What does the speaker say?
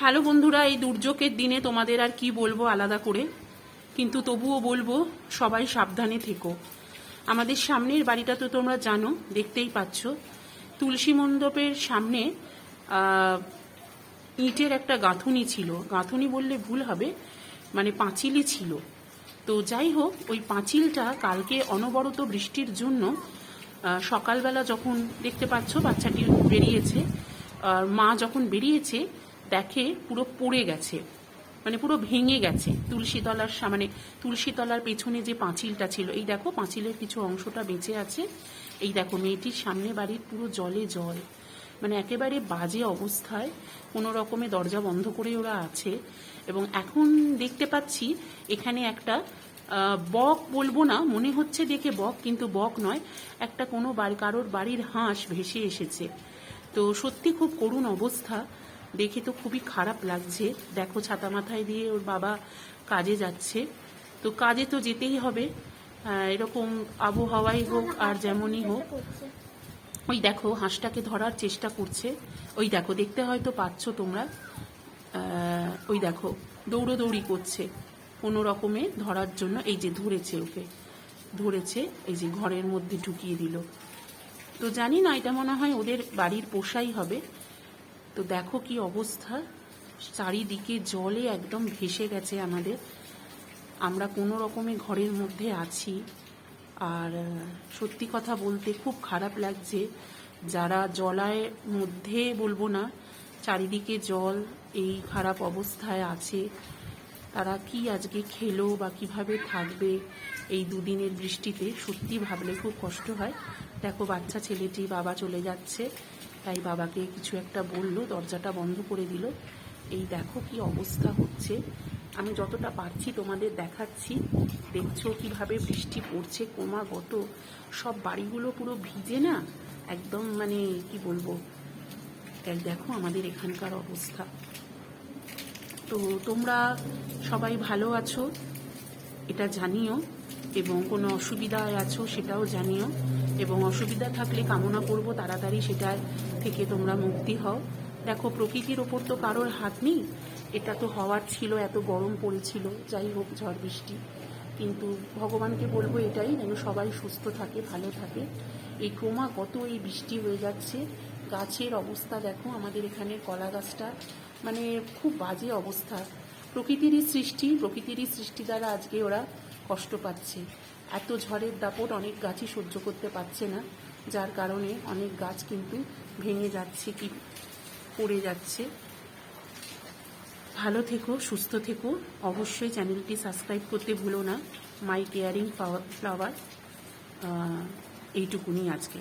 Hello বন্ধুরা, এই দুর্যোগের দিনে তোমাদের আর কি বলব আলাদা করে। কিন্তু তবুও বলব, সবাই সাবধানে থেকো। আমাদের সামনের বাড়িটা তো তোমরা জানো, দেখতেই পাচ্ছ। তুলসী মণ্ডপের সামনে ইটের একটা গাঁথুনি ছিল। গাঁথুনি বললে ভুল হবে মানে পাঁচিলই ছিল। তো যাই হোক, ওই পাঁচিলটা কালকে অনবরত বৃষ্টির জন্য সকালবেলা যখন দেখতে পাচ্ছ বাচ্চাটি বেরিয়েছে, আর মা যখন বেরিয়েছে দেখে পুরো পড়ে গেছে। মানে পুরো ভেঙে গেছে। তুলসীতলার সামনে তুলসীতলার পেছনে যে পাঁচিলটা ছিল, এই দেখো পাঁচিলের কিছু অংশটা বেঁচে আছে। এই দেখো মেয়েটির সামনে বাড়ির পুরো জলে জল। মানে একেবারে বাজে অবস্থায় কোনো রকমে দরজা বন্ধ করে ওরা আছে। এবং এখন দেখতে পাচ্ছি এখানে একটা বক বলব না, মনে হচ্ছে দেখে বক, কিন্তু বক নয়, একটা কোনো কারোর বাড়ির হাঁস ভেসে এসেছে। তো সত্যি খুব করুণ অবস্থা। দেখে তো খুবই খারাপ লাগছে। দেখো ছাতা মাথায় দিয়ে ওর বাবা কাজে যাচ্ছে। তো কাজে তো যেতেই হবে। এরকম আবহাওয়াই হোক আর যেমনই হোক। ওই দেখো, হাঁসটাকে ধরার চেষ্টা করছে। ওই দেখো, দেখতে হয়তো পাচ্ছ তোমরা। ওই দেখো, দৌড়োদৌড়ি করছে কোনো রকমে ধরার জন্য। এই যে ধরেছে ওকে। ধরেছে, এই যে ঘরের মধ্যে ঢুকিয়ে দিল। তো জানি না, এটা মনে হয় ওদের বাড়ির পোষাই হবে। তো দেখো কি অবস্থা। চারিদিকে জলে একদম ভেসে গেছে আমাদের। আমরা কোনো রকমে ঘরের মধ্যে আছি। আর, সত্যি কথা বলতে খুব খারাপ লাগছে। যারা জলায় মধ্যে বলব না, চারিদিকে জল এই খারাপ অবস্থায় আছে। তারা কি আজকে খেলো বা কীভাবে থাকবে এই দুদিনের বৃষ্টিতে, সত্যি ভাবলে খুব কষ্ট হয়। দেখো বাচ্চা ছেলেটি বাবা চলে যাচ্ছে। তাই বাবাকে কিছু একটা বলল, দরজাটা বন্ধ করে দিল। এই দেখো কি অবস্থা হচ্ছে। আমি যতটা পারছি তোমাদের দেখাচ্ছি। দেখছ কীভাবে বৃষ্টি পড়ছে, ক্রমাগত। সব বাড়িগুলো পুরো ভিজে না? একদম মানে কি বলব? এই দেখো আমাদের এখানকার অবস্থা। তো তোমরা সবাই ভালো আছো? এটা জানিও। এবং কোনো অসুবিধায় আছো সেটাও জানিও। এবং অসুবিধা থাকলে কামনা করব, তাড়াতাড়ি সেটা থেকে তোমরা মুক্তি হও। দেখো, প্রকৃতির ওপর তো কারোর হাত নেই। এটা তো হওয়ার ছিল, এত গরম পড়েছিল, যাই হোক, ঝড় বৃষ্টি। কিন্তু ভগবানকে বলব এটাই, যেন সবাই সুস্থ থাকে, ভালো থাকে। এই ক্রমাগত এই বৃষ্টি হয়ে যাচ্ছে। গাছের অবস্থা দেখো, আমাদের এখানে কলা গাছটা মানে খুব বাজে অবস্থা। প্রকৃতিরই সৃষ্টি প্রকৃতিরই সৃষ্টি দ্বারা আজকে ওরা কষ্ট পাচ্ছে। এত ঝড়ের দাপট অনেক গাছই সহ্য করতে পারছে না, যার কারণে অনেক গাছ কিন্তু ভেঙে যাচ্ছে কি পড়ে যাচ্ছে। ভালো থেকো, সুস্থ থেকো। অবশ্যই চ্যানেলটি সাবস্ক্রাইব করতে ভুলো না। মাই কেয়ারিং ফ্লাওয়ার এইটুকুনি আজকে।